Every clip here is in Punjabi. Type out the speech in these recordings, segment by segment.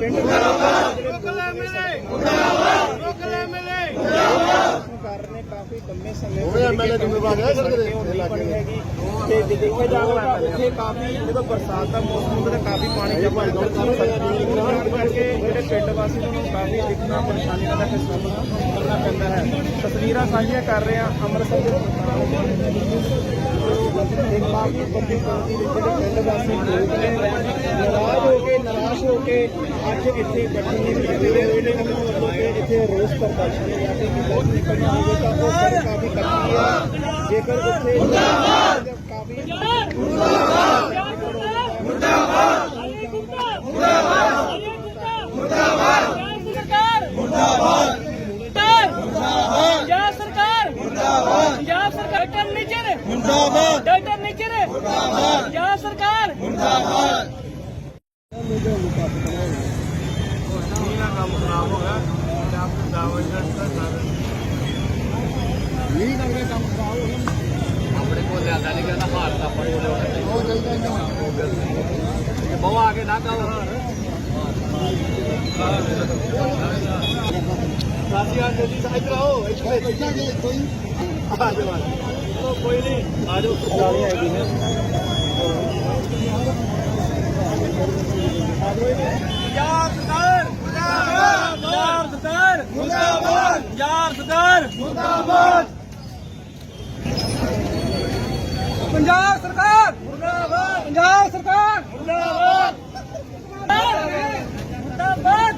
ਮੁਰਦਾਬਾਦ ਲੋਕਲ ਐਮਐਲਏ ਮੁਰਦਾਬਾਦ ਲੋਕਲ ਐਮਐਲਏ ਕਾਰਨ ਕਾਫੀ ਲੰਮੇ ਸਮੇਂ ਉਹ ਐਮਐਲਏ ਜ਼ਿੰਮੇਵਾਰ ਹੈ ਸੜਕ ਦੇ ਬਣੀ ਹੈਗੀ ਤੇ ਜੇ ਦੇਖਿਆ ਜਾਵੇ ਇੱਥੇ ਕਾਫੀ ਜਦੋਂ ਬਰਸਾਤ ਦਾ ਮੌਸਮ ਹੁੰਦਾ ਤਾਂ ਕਾਫੀ ਪਾਣੀ ਜਮ੍ਹਾਂ ਹੁੰਦਾ ਹੈ ਕਰਕੇ ਜਿਹੜੇ ਪਿੰਡ ਵਾਸੀ ਨੂੰ ਕਾਫੀ ਦਿੱਕਤਾਂ ਪਰੇਸ਼ਾਨੀਆਂ ਦਾ ਸਾਹਮਣਾ ਕਰਨਾ ਪੈਂਦਾ ਹੈ। ਤਸਵੀਰਾਂ ਸਾਂਝੀਆਂ ਕਰ ਰਹੇ ਹਾਂ ਅੰਮ੍ਰਿਤਸਰ ਦੇ ਇੱਕ ਕਾਫੀ ਵੱਡੀ ਗਿਣਤੀ ਵਿੱਚ ਜਿਹੜੇ ਪਿੰਡ ਵਾਸੀ ਲੋਕ ਨੇ ਨਾਰਾਜ਼ ਹੋ ਕੇ ਨਿਰਾਸ਼ ਹੋ ਕੇ ਅੱਜ ਇੱਥੇ ਬੈਠੇ ਨੇ ਜਿਹੜੇ ਜਿਹੜੇ ਵੱਲੋਂ ਕਿ ਇੱਥੇ ਰੋਸ ਪ੍ਰਦਰਸ਼ਨ ਜਾਂ ਫਿਰ ਕਿਤੇ ਨਿਕਲਣਾ ਹੋਵੇ ਤਾਂ ਉਹ ਸੜਕ ਕਾਫੀ ਕੱਚੀ ਹੈ ਜੇਕਰ ਉੱਥੇ ਕਾਫੀ ਪੰਜਾਬ ਸਰਕਾਰ ਮੁਰਦਾਬਾਦ ਪੰਜਾਬ ਸਰਕਾਰ ਡਾਕਟਰ ਨਿਚਰ ਮੁਰਦਾਬਾਦ। ਡਾਕਟਰ ਨਿਚਰ ਮੁਰਦਾਬਾਦ। ਪੰਜਾਬ ਸਰਕਾਰ। ਸਾਥੀਆਂ ਜਲਦੀ ਸਾਈਡ ਆਓ ਇੱਥੇ ਬੈਠਾਂਗੇ ਇੱਥੋਂ ਹੀ ਆ ਜਾਓ ਆ ਜਾਓ ਕੋਈ ਨਹੀਂ ਆ ਜਾਓ ਨਾਲੀ ਆਈ ਦੀ ਹੈ ਪੰਜਾਬ ਸਰਕਾਰ ਮੁਰਦਾਬਾਦ ਪੰਜਾਬ ਸਰਕਾਰ ਮੁਰਦਾਬਾਦ ਪੰਜਾਬ ਸਰਕਾਰ ਮੁਰਦਾਬਾਦ ਪੰਜਾਬ ਸਰਕਾਰ ਮੁਰਦਾਬਾਦ ਪੰਜਾਬ ਸਰਕਾਰ ਮੁਰਦਾਬਾਦ ਮੁਰਦਾਬਾਦ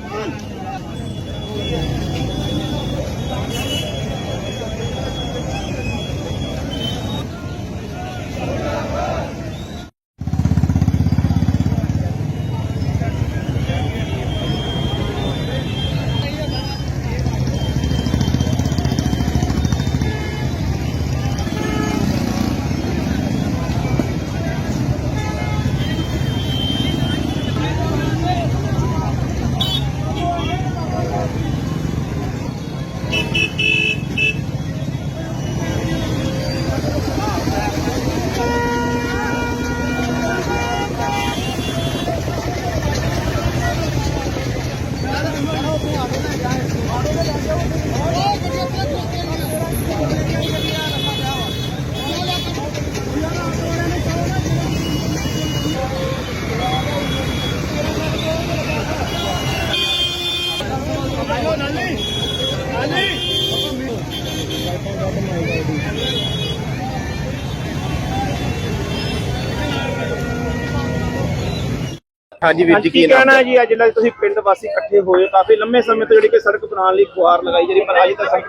ਹਾਂਜੀ ਵੀਰ ਜੀ ਕੀ ਕਹਿਣਾ ਹੈ? ਜੀ? ਅੱਜ ਲੱਗ ਤੁਸੀਂ ਪਿੰਡ ਵਾਸੀ ਇਕੱਠੇ ਹੋਏ ਕਾਫੀ ਲੰਮੇ ਸਮੇਂ ਤੋਂ ਜਿਹੜੀ ਕਿ ਸੜਕ ਬਣਾਉਣ ਲਈ ਗੁਹਾਰ ਲਗਾਈ ਜਿਹੜੀ ਪਰ ਅੱਜ ਤੱਕ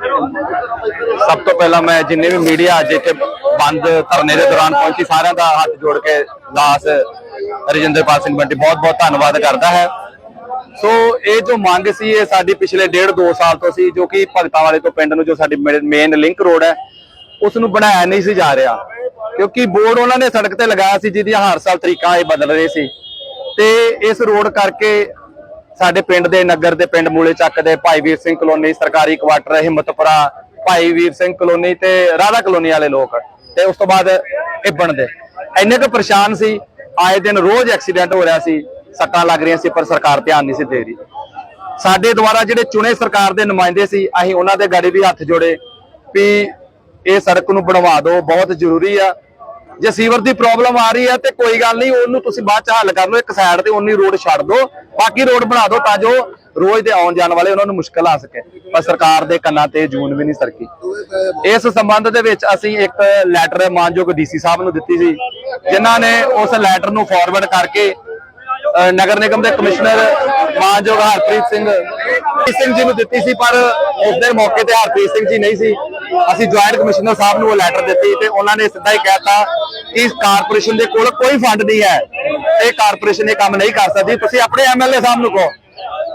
ਸਭ ਤੋਂ ਪਹਿਲਾਂ ਮੈਂ ਜਿੰਨੇ ਵੀ ਮੀਡੀਆ ਅੱਜ ਇੱਥੇ ਬੰਦ ਧਰਨੇ ਦੇ ਦੌਰਾਨ ਪਹੁੰਚੀ ਸਾਰਿਆਂ ਦਾ ਹੱਥ ਜੋੜ ਕੇ ਦਾਸ ਰਜਿੰਦਰਪਾਲ ਸਿੰਘ ਬੰਟੀ ਬਹੁਤ ਬਹੁਤ ਧੰਨਵਾਦ ਕਰਦਾ ਹੈ। ਸੋ ਇਹ ਜੋ ਮੰਗ ਸੀ ਇਹ ਸਾਡੀ ਪਿਛਲੇ ਡੇਢ 2 ਸਾਲ ਤੋਂ ਸੀ ਜੋ ਕਿ ਭਗਤਾਂ ਵਾਲੇ ਤੋਂ ਪਿੰਡ ਨੂੰ ਜੋ ਸਾਡੀ ਮੇਨ ਲਿੰਕ ਰੋਡ ਹੈ ਉਸ ਨੂੰ ਬਣਾਇਆ ਨਹੀਂ ਸੀ ਜਾ ਰਿਹਾ। ਕਿਉਂਕਿ ਬੋਰਡ ਉਹਨਾਂ ਨੇ ਸੜਕ ਤੇ ਲਗਾਇਆ ਸੀ ਜਿਹਦੀਆਂ ਹਰ ਸਾਲ ਤਰੀਕਾਂ ਇਹ ਬਦਲ ਰਹੇ ਸੀ। ਤੇ ਇਸ ਰੋਡ ਕਰਕੇ ਸਾਡੇ ਪਿੰਡ ਦੇ ਨਗਰ ਦੇ ਪਿੰਡ ਮੂਲੇ ਚੱਕ ਦੇ ਭਾਈ ਵੀਰ ਸਿੰਘ ਕਲੋਨੀ, ਸਰਕਾਰੀ ਕੁਆਟਰ ਹਿੰਮਤਪੁਰਾ, ਭਾਈ ਵੀਰ ਸਿੰਘ ਕਲੋਨੀ ਤੇ ਰਾਧਾ ਕਲੋਨੀ ਵਾਲੇ ਲੋਕ ਤੇ ਉਸ ਤੋਂ ਬਾਅਦ ਇਬਣ ਦੇ। ਇੰਨੇ ਕੁ ਪਰੇਸ਼ਾਨ ਸੀ, ਆਏ ਦਿਨ ਰੋਜ਼ ਐਕਸੀਡੈਂਟ ਹੋ ਰਿਹਾ ਸੀ, ਸੱਟਾਂ ਲੱਗ ਰਹੀਆਂ ਸੀ, ਪਰ ਸਰਕਾਰ ਧਿਆਨ ਨਹੀਂ ਸੀ ਦੇ ਰਹੀ। ਸਾਡੇ ਦੁਆਰਾ ਜਿਹੜੇ ਚੁਣੇ ਸਰਕਾਰ ਦੇ ਨੁਮਾਇੰਦੇ ਸੀ, ਅਸੀਂ ਉਹਨਾਂ ਦੇ ਗਾੜੀ ਵੀ ਹੱਥ ਜੋੜੇ ਵੀ ਇਹ ਸੜਕ ਨੂੰ ਬਣਵਾ ਦਿਓ, ਬਹੁਤ ਜ਼ਰੂਰੀ ਆ। ਜੇ ਸੀਵਰ ਦੀ ਪ੍ਰੋਬਲਮ ਆ ਰਹੀ ਹੈ ਤੇ ਕੋਈ ਗੱਲ ਨਹੀਂ, ਉਹਨੂੰ ਤੁਸੀਂ ਬਾਅਦ ਚ ਹੱਲ ਕਰ ਲਓ, ਇੱਕ ਸਾਈਡ ਤੇ ਉਨੀ ਰੋਡ ਛੱਡ ਦਿਓ, ਬਾਕੀ ਰੋਡ ਬਣਾ ਦਿਓ ਤਾਂ ਜੋ ਰੋਜ਼ ਦੇ ਆਉਣ ਜਾਣ ਵਾਲੇ ਉਹਨਾਂ ਨੂੰ ਮੁਸ਼ਕਲ ਆ ਸਕੇ। ਪਰ ਸਰਕਾਰ ਦੇ ਕੰਨਾਂ ਤੇ ਜੂਨ ਵੀ ਨਹੀਂ ਸਰਕੀ। ਇਸ ਸੰਬੰਧ ਦੇ ਵਿੱਚ ਅਸੀਂ ਇੱਕ ਲੈਟਰ ਮਾਨਯੋਗ ਡੀਸੀ ਸਾਹਿਬ ਨੂੰ ਦਿੱਤੀ ਸੀ, ਜਿਨ੍ਹਾਂ ਨੇ ਉਸ ਲੈਟਰ ਨੂੰ ਫਾਰਵਰਡ ਕਰਕੇ ਨਗਰ ਨਿਗਮ ਦੇ ਕਮਿਸ਼ਨਰ ਮਾਨਯੋਗ ਹਰਪ੍ਰੀਤ ਸਿੰਘ ਸਿੰਘ ਜੀ ਨੂੰ ਦਿੱਤੀ ਸੀ, ਪਰ ਉਸ ਦੇ ਮੌਕੇ ਤੇ ਹਰਪ੍ਰੀਤ ਸਿੰਘ ਜੀ ਨਹੀਂ ਸੀ। ਅਸੀਂ ਜੁਆਇੰਟ ਕਮਿਸ਼ਨਰ ਸਾਹਿਬ ਨੂੰ ਉਹ ਲੈਟਰ ਦਿੱਤੀ ਤੇ ਉਹਨਾਂ ਨੇ ਸਿੱਧਾ ਹੀ ਕਹਿਤਾ ਕਿ ਕਾਰਪੋਰੇਸ਼ਨ ਦੇ ਕੋਲ ਕੋਈ ਫੰਡ ਨਹੀਂ ਹੈ। ਇਹ ਕਾਰਪੋਰੇਸ਼ਨ ਇਹ ਕੰਮ ਨਹੀਂ ਕਰ ਸਕਦੀ। ਤੁਸੀਂ ਆਪਣੇ ਐਮਐਲਏ ਸਾਹਿਬ ਨੂੰ ਕਹੋ।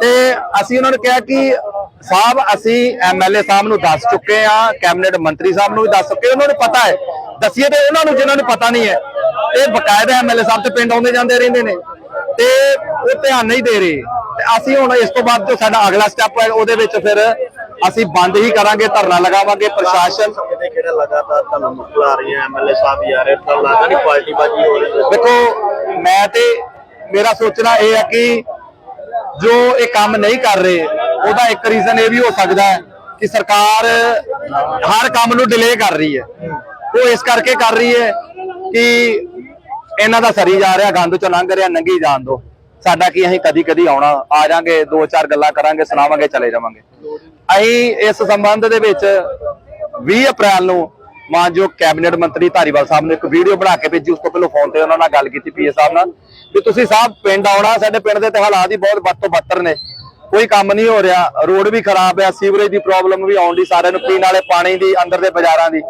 ਤੇ ਅਸੀਂ ਉਹਨਾਂ ਨੂੰ ਕਿਹਾ ਕਿ ਸਾਹਿਬ, ਅਸੀਂ ਐਮਐਲਏ ਸਾਹਿਬ ਨੂੰ ਦੱਸ ਚੁੱਕੇ ਆ ਕੈਬਨਿਟ ਮੰਤਰੀ ਸਾਹਿਬ ਨੂੰ ਵੀ ਦੱਸ ਚੁੱਕੇ ਉਹਨਾਂ ਨੂੰ ਪਤਾ ਹੈ। ਦੱਸੀਏ ਤੇ ਉਹਨਾਂ ਨੂੰ, ਜਿਨ੍ਹਾਂ ਨੂੰ ਪਤਾ ਨਹੀਂ ਹੈ। ਇਹ ਬਕਾਇਦਾ ਐਮਐਲਏ ਸਾਹਿਬ ਤੇ ਪਿੰਡ ਆਉਂਦੇ ਜਾਂਦੇ ਰਹਿੰਦੇ ਨੇ। ਤੇ ਉਹ ਧਿਆਨ ਨਹੀਂ ਦੇ ਰਹੇ। ਤੇ ਅਸੀਂ ਹੁਣ ਇਸ ਤੋਂ ਬਾਅਦ ਜੋ ਸਾਡਾ ਅਗਲਾ ਸਟੈਪ ਹੈ, ਉਹਦੇ ਵਿੱਚ ਫਿਰ ਅਸੀਂ ਬੰਦ ਹੀ ਕਰਾਂਗੇ ਧਰਨਾ ਲਗਾਵਾਂਗੇ ਪ੍ਰਸ਼ਾਸਨ। ਕਿਤੇ ਕਿਹੜਾ ਲਗਾਤਾਰ ਤੁਹਾਨੂੰ ਮੁਸ਼ਕਲ ਆ ਰਹੀ ਹੈ ਐਮਐਲਏ ਸਾਹਿਬ ਹੀ ਆ ਰਹੇ ਤਾਂ ਲੱਗਦਾ ਨਹੀਂ ਪਾਰਟੀ ਬਾਜੀ ਹੋ ਰਹੀ ਹੈ। ਦੇਖੋ ਮੈਂ ਤੇ ਮੇਰਾ ਸੋਚਣਾ ਇਹ ਹੈ ਕਿ ਜੋ ਇਹ ਕੰਮ ਨਹੀਂ ਕਰ ਰਹੇ ਉਹਦਾ ਇੱਕ ਰੀਜ਼ਨ ਇਹ ਵੀ ਹੋ ਸਕਦਾ ਹੈ ਕਿ ਸਰਕਾਰ ਹਰ ਕੰਮ ਨੂੰ ਡਿਲੇ ਕਰ ਰਹੀ ਹੈ। ਉਹ ਇਸ ਕਰਕੇ ਕਰ ਰਹੀ ਹੈ ਕਿ ਇਹਨਾਂ ਦਾ ਸਰੀ ਜਾ ਰਿਹਾ ਗੰਦ ਚੋਂ ਲੰਘ ਰਿਹਾ ਨੰਗੀ ਜਾਣ ਦੋ ਸਾਡਾ ਕੀ ਅਸੀਂ ਕਦੀ ਕਦੀ ਆਉਣਾ, ਆ ਜਾਾਂਗੇ, ਦੋ ਚਾਰ ਗੱਲਾਂ ਕਰਾਂਗੇ, ਸੁਣਾਵਾਂਗੇ, ਚਲੇ ਜਾਵਾਂਗੇ। ਅਸੀਂ ਇਸ ਸੰਬੰਧ ਦੇ ਵਿੱਚ 20 ਅਪ੍ਰੈਲ ਨੂੰ ਮਾਨਯੋਗ ਕੈਬਨਿਟ ਮੰਤਰੀ ਧਾਰੀਵਾਲ ਸਾਹਿਬ ਨੇ ਇੱਕ ਵੀਡੀਓ ਬਣਾ ਕੇ ਭੇਜੀ, ਉਸ ਤੋਂ ਪਹਿਲਾਂ ਫੋਨ ਤੇ ਉਹਨਾਂ ਨਾਲ ਗੱਲ ਕੀਤੀ ਪੀਏ ਸਾਹਿਬ ਨਾਲ, ਵੀ ਤੁਸੀਂ ਸਾਹਿਬ ਪਿੰਡ ਆਉਣਾ, ਸਾਡੇ ਪਿੰਡ ਦੇ ਤੇ ਹਾਲਾਤ ਹੀ ਬਹੁਤ ਵੱਧ ਤੋਂ ਬੱਤਰ ਨੇ। ਕੋਈ ਕੰਮ ਨਹੀਂ ਹੋ ਰਿਹਾ, ਰੋਡ ਵੀ ਖਰਾਬ ਆ, ਸੀਵਰੇਜ ਦੀ ਪ੍ਰੋਬਲਮ ਵੀ ਆਉਣ ਦੀ ਸਾਰਿਆਂ ਨੂੰ, ਪੀਣ ਵਾਲੇ ਪਾਣੀ ਦੀ, ਅੰਦਰ ਦੇ ਬਾਜ਼ਾਰਾਂ ਦੀ।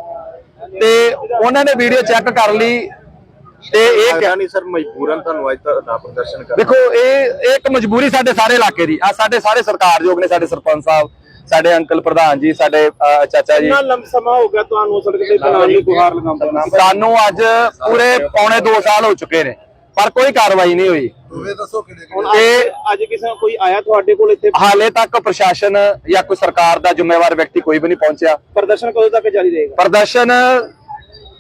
ਤੇ ਉਹਨਾਂ ਨੇ ਵੀਡੀਓ ਚੈੱਕ ਕਰ ਲਈ ਤੇ ਇਹ ਲੱਗਦਾ ਨਹੀਂ ਸਰ ਮਜਬੂਰਨ ਤੁਹਾਨੂੰ ਅੱਜ ਧਰਨਾ ਪ੍ਰਦਰਸ਼ਨ ਕਰਨਾ। ਦੇਖੋ ਇਹ ਇਹ ਇੱਕ ਮਜਬੂਰੀ ਸਾਡੇ ਸਾਰੇ ਇਲਾਕੇ ਦੀ। ਆ ਸਾਡੇ ਸਾਰੇ ਸਰਕਾਰਯੋਗ ਨੇ ਸਾਡੇ ਸਰਪੰਚ ਸਾਹਿਬ ਸਾਡੇ ਅੰਕਲ ਪ੍ਰਧਾਨ ਜੀ ਸਾਡੇ ਚਾਚਾ ਜੀ। ਕਿੰਨਾ ਲੰਮ ਸਮਾਂ ਹੋ ਗਿਆ ਤੁਹਾਨੂੰ ਸੜਕ ਤੇ ਬਣਾਉਣ ਦੀ ਗੁਹਾਰ ਲਗਾਉਂਦੇ ਸਾਨੂੰ ਅੱਜ ਪੂਰੇ ਪੌਣੇ 2 ਸਾਲ ਹੋ ਚੁੱਕੇ ਨੇ ਪਰ ਕੋਈ ਕਾਰਵਾਈ ਨਹੀਂ ਹੋਈ। ਹੁਣ ਇਹ ਅੱਜ- ਅੱਜ ਕਿਸੇ ਕੋਈ ਆਇਆ ਤੁਹਾਡੇ ਕੋਲ ਇੱਥੇ? ਹਾਲੇ ਤੱਕ ਪ੍ਰਸ਼ਾਸਨ ਜਾਂ ਕੋਈ ਸਰਕਾਰ ਦਾ ਜ਼ਿੰਮੇਵਾਰ ਵਿਅਕਤੀ ਕੋਈ ਵੀ ਨਹੀਂ ਪਹੁੰਚਿਆ। ਪ੍ਰਦਰਸ਼ਨ ਕਦੋਂ ਤੱਕ ਜਾਰੀ ਰਹੇਗਾ? ਪ੍ਰਦਰਸ਼ਨ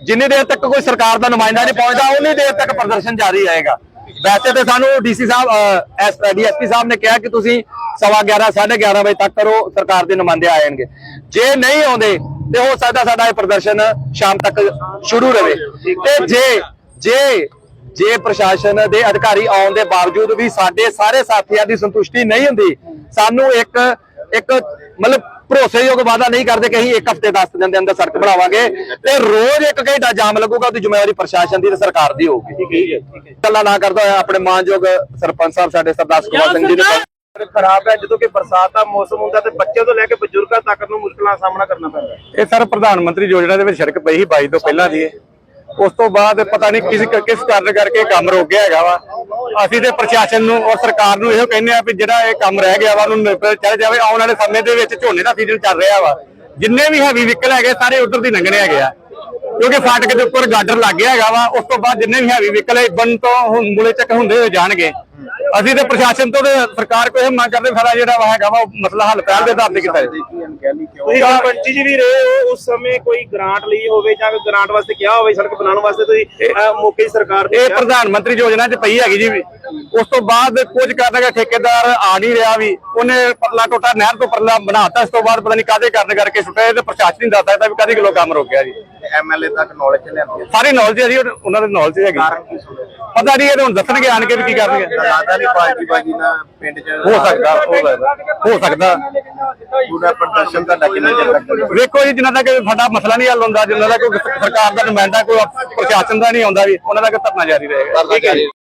ਜਿੰਨੀ ਦੇਰ ਤੱਕ ਕੋਈ ਸਰਕਾਰ ਦਾ ਨੁਮਾਇੰਦਾ ਨਹੀਂ ਪਹੁੰਚਦਾ, ਉਨੀ ਦੇਰ ਤੱਕ ਪ੍ਰਦਰਸ਼ਨ ਜਾਰੀ ਰਹੇਗਾ। ਵੈਸੇ ਤੇ ਸਾਨੂੰ ਡੀਸੀ ਸਾਹਿਬ ਡੀਐਸਪੀ ਸਾਹਿਬ ਨੇ ਕਿਹਾ ਕਿ ਤੁਸੀਂ ਸਵਾ 11 11:30 ਵਜੇ ਤੱਕ ਕਰੋ, ਸਰਕਾਰ ਦੇ ਨੁਮਾਇੰਦੇ ਆ ਜਾਣਗੇ। ਜੇ ਨਹੀਂ ਆਉਂਦੇ, ਤੇ ਹੋ ਸਕਦਾ ਸਾਡਾ ਇਹ ਪ੍ਰਦਰਸ਼ਨ ਸ਼ਾਮ ਤੱਕ ਸ਼ੁਰੂ ਰਹੇ। ਤੇ ਜੇ ਜੇ ਜੇ ਪ੍ਰਸ਼ਾਸਨ ਦੇ ਅਧਿਕਾਰੀ ਆਉਣ ਦੇ ਬਾਵਜੂਦ ਵੀ ਸਾਡੇ ਸਾਰੇ ਸਾਥੀਆਂ ਦੀ ਸੰਤੁਸ਼ਟੀ ਨਹੀਂ ਹੁੰਦੀ, ਸਾਨੂੰ ਇੱਕ ਇੱਕ ਮਤਲਬ ਭਰੋਸੇਯੋਗ ਵਾਅਦਾ ਨਹੀਂ ਕਰਦੇ ਕਿ ਅਸੀਂ ਇੱਕ ਹਫ਼ਤੇ 10 ਦਿਨ ਦੇ ਅੰਦਰ ਸੜਕ ਬਣਾਵਾਂਗੇ ਤੇ ਰੋਜ਼ ਇੱਕ ਘੰਟਾ ਜਾਮ ਲੱਗੂਗਾ ਉਹਦੀ ਜ਼ਿੰਮੇਵਾਰੀ ਪ੍ਰਸ਼ਾਸਨ ਦੀ ਤੇ ਸਰਕਾਰ ਦੀ ਹੋਊਗੀ। ਠੀਕ ਹੈ ਗੱਲਾਂ ਨਾ ਕਰਦਾ ਹੋਇਆ ਆਪਣੇ ਮਾਨਯੋਗ ਸਰਪੰਚ ਸਾਹਿਬ ਸਾਡੇ ਸਰਦਾਰ ਸੁਖਪਾਲ ਸਿੰਘ ਜੀ ਨੇ ਖਰਾਬ ਹੈ ਜਦੋਂ ਕਿ ਬਰਸਾਤ ਦਾ ਮੌਸਮ ਹੁੰਦਾ ਤੇ ਬੱਚਿਆਂ ਤੋਂ ਲੈ ਕੇ ਬਜ਼ੁਰਗਾਂ ਤੱਕ ਨੂੰ ਮੁਸ਼ਕਲਾਂ ਦਾ ਸਾਹਮਣਾ ਕਰਨਾ ਪੈਂਦਾ। ਇਹ ਸਰ ਪ੍ਰਧਾਨ ਮੰਤਰੀ ਯੋਜਨਾ ਦੇ ਵਿੱਚ ਸੜਕ ਪਈ ਸੀ 22 ਤੋਂ ਪਹਿਲਾਂ ਦੀ ਉਸ ਤੋਂ ਬਾਅਦ ਪਤਾ ਨਹੀਂ ਕਿਸ ਕਿਸ ਕਾਰਨ ਕਰਕੇ ਕੰਮ ਰੁਕ ਗਿਆ ਹੈਗਾ ਵਾ। ਅਸੀਂ ਤੇ ਪ੍ਰਸ਼ਾਸਨ ਨੂੰ ਔਰ ਸਰਕਾਰ ਨੂੰ ਇਹੋ ਕਹਿੰਦੇ ਆ ਵੀ ਜਿਹੜਾ ਇਹ ਕੰਮ ਰਹਿ ਗਿਆ ਵਾ, ਉਹਨੂੰ ਨਿਬੜ ਚੱਲ ਜਾਵੇ। ਆਉਣ ਵਾਲੇ ਸਮੇਂ ਦੇ ਵਿੱਚ ਝੋਨੇ ਦਾ ਸੀਜ਼ਨ ਚੱਲ ਰਿਹਾ ਵਾ। ਜਿੰਨੇ ਵੀ ਹੈਵੀ ਵਹੀਕਲ ਹੈਗੇ, ਸਾਰੇ ਉਧਰ ਦੀ ਲੰਘਣੇ ਹੈਗੇ ਆ। ਕਿਉਂਕਿ ਫਾਟਕ ਦੇ ਉੱਪਰ ਗਾਡਰ ਲੱਗ ਗਿਆ ਹੈਗਾ ਵਾ। ਉਸ ਤੋਂ ਬਾਅਦ ਜਿੰਨੇ ਵੀ ਹੈਵੀ ਵਹੀਕਲ ਹੈ, ਬਨ ਤੋਂ ਹੁਣ ਮੁਲੇ ਚੱਕ ਹੁੰਦੇ ਹੋਏ ਜਾਣਗੇ। ਅਸੀਂ ਤੇ ਪ੍ਰਸ਼ਾਸਨ ਤੋਂ ਤੇ ਸਰਕਾਰ ਕੋਲ ਇਹ ਮੰਗ ਕਰਦੇ ਸਾਡਾ ਜਿਹੜਾ ਵਾ ਹੈਗਾ ਵਾ ਉਹ ਮਸਲਾ ਹੱਲ ਪਹਿਲ ਦੇ ਆਧਾਰ ਤੇ ਕੀਤਾ ਜਾਵੇ ਤੁਸੀਂ ਸਰਪੰਚੀ ਜੀ ਵੀ ਰਹੇ ਹੋ ਉਸ ਸਮੇਂ ਕੋਈ ਗ੍ਰਾਂਟ ਲਈ ਹੋਵੇ ਜਾਂ ਕੋਈ ਗ੍ਰਾਂਟ ਵਾਸਤੇ ਕਿਹਾ ਹੋਵੇ ਸੜਕ ਬਣਾਉਣ ਵਾਸਤੇ ਤੁਸੀਂ ਅਹ, ਮੌਕੇ ਦੀ ਸਰਕਾਰ ਨੂੰ ਇਹ ਕਿਹਾ? ਪ੍ਰਧਾਨ ਮੰਤਰੀ ਯੋਜਨਾ 'ਚ ਪਈ ਹੈਗੀ ਜੀ ਵੀ ਉਸ ਤੋਂ ਬਾਅਦ ਕੁਝ ਕਰਨਗਾ ਠੇਕੇਦਾਰ ਆ ਨਹੀਂ ਰਿਹਾ ਵੀ। ਉਹਨੇ ਪਤਲਾ ਟੋਟਾ ਨਹਿਰ ਤੋਂ ਪਰਲਾ ਬਣਾਤਾ ਇਸ ਤੋਂ ਬਾਅਦ ਪਤਾ ਨਹੀਂ ਕਾਦੇ ਕਾਰਨ ਕਰਕੇ ਸੁੱਟਿਆ ਤੇ ਪ੍ਰਸ਼ਾਸਨ ਨਹੀਂ ਦੱਸ ਸਕਦਾ ਵੀ ਕਾਦੀ ਕਿਲੋ ਕੰਮ ਰੁਕ ਗਿਆ ਜੀ ਐਮਐਲਏ ਤੱਕ ਨੌਲੇਜ ਲਿਆਂਦੀ ਸਾਰੀ ਨੌਲੇਜ ਹੈ ਜੀ ਉਹ- ਉਹਨਾਂ ਦੇ ਨੌਲੇਜ ਹੈਗੀ। ਕਾਰਨ ਪਤਾ ਨਹੀਂ ਇਹ ਤਾਂ ਹੁਣ ਦੱਸਣਗੇ ਆਣ ਕੇ ਵੀ ਕੀ ਕਰਨਗੇ। ਲੱਗਦਾ ਨਹੀਂ ਪਾਰਟੀ ਬਾਜੀ ਨਾਲ ਪਿੰਡ 'ਚ ਹੋ ਸਕਦਾ ਹੋ ਸਕਦਾ ਹੋ ਸਕਦਾ। ਪੂਰਾ ਪ੍ਰਦਰਸ਼ਨ ਤੁਹਾਡਾ ਕਿੰਨਾ ਚਿਰ ਤੱਕ ਵੇਖੋ ਜੀ ਜਿੰਨਾ ਤੱਕ ਸਾਡਾ ਮਸਲਾ ਨਹੀਂ ਹੱਲ ਹੁੰਦਾ ਜਿੰਨਾ ਤੱਕ ਕੋਈ ਸਰਕਾਰ ਦਾ ਨੁਮਾਇੰਦਾ ਕੋਈ ਪ੍ਰਸ਼ਾਸਨ ਦਾ ਨਹੀਂ ਆਉਂਦਾ ਵੀ ਉਹਨਾਂ ਤੱਕ ਧਰਨਾ ਜਾਰੀ ਰਹੇਗਾ। ਠੀਕ ਹੈ ਜੀ।